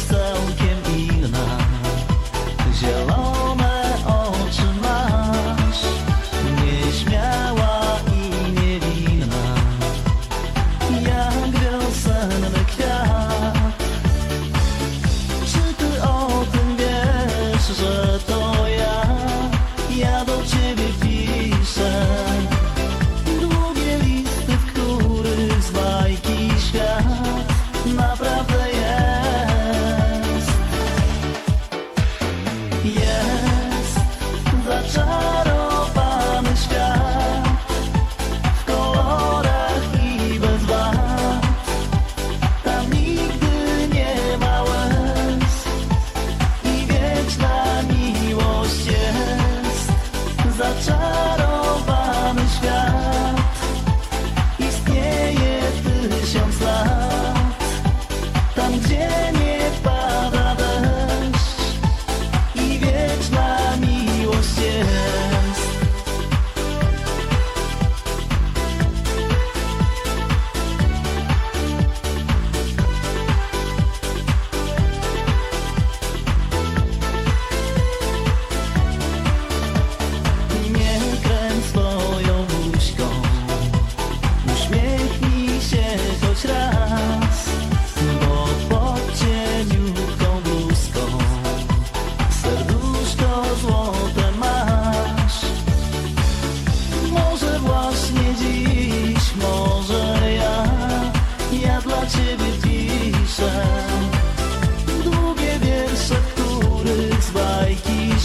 jest całkiem inna. Zielone oczy masz Nieśmiała i nie niewinna. Jak wiosenny kwiat. Czy ty o tym wiesz, że to ja? Ja do ciebie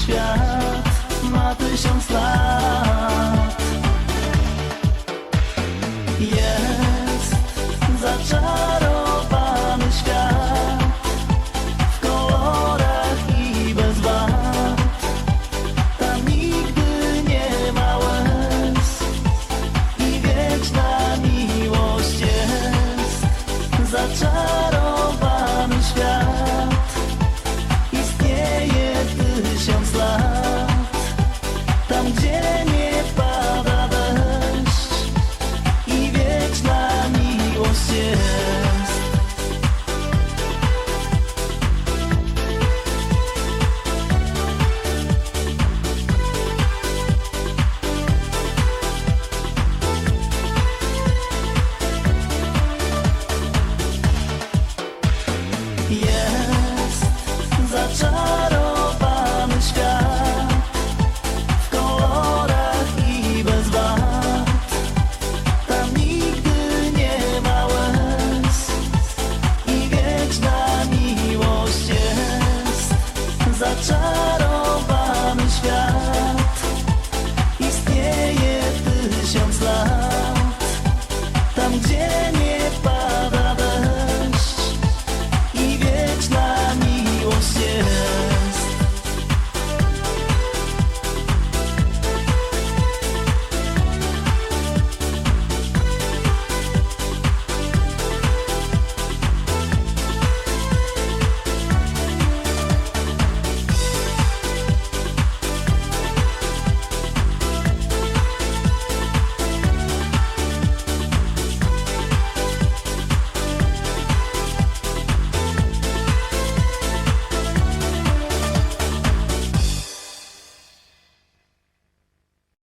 świat ma tysiąc lat. Jest zaczarowany świat W kolorach i bez wad. Tam nigdy nie ma łez I wieczna miłość jest zaczarowany question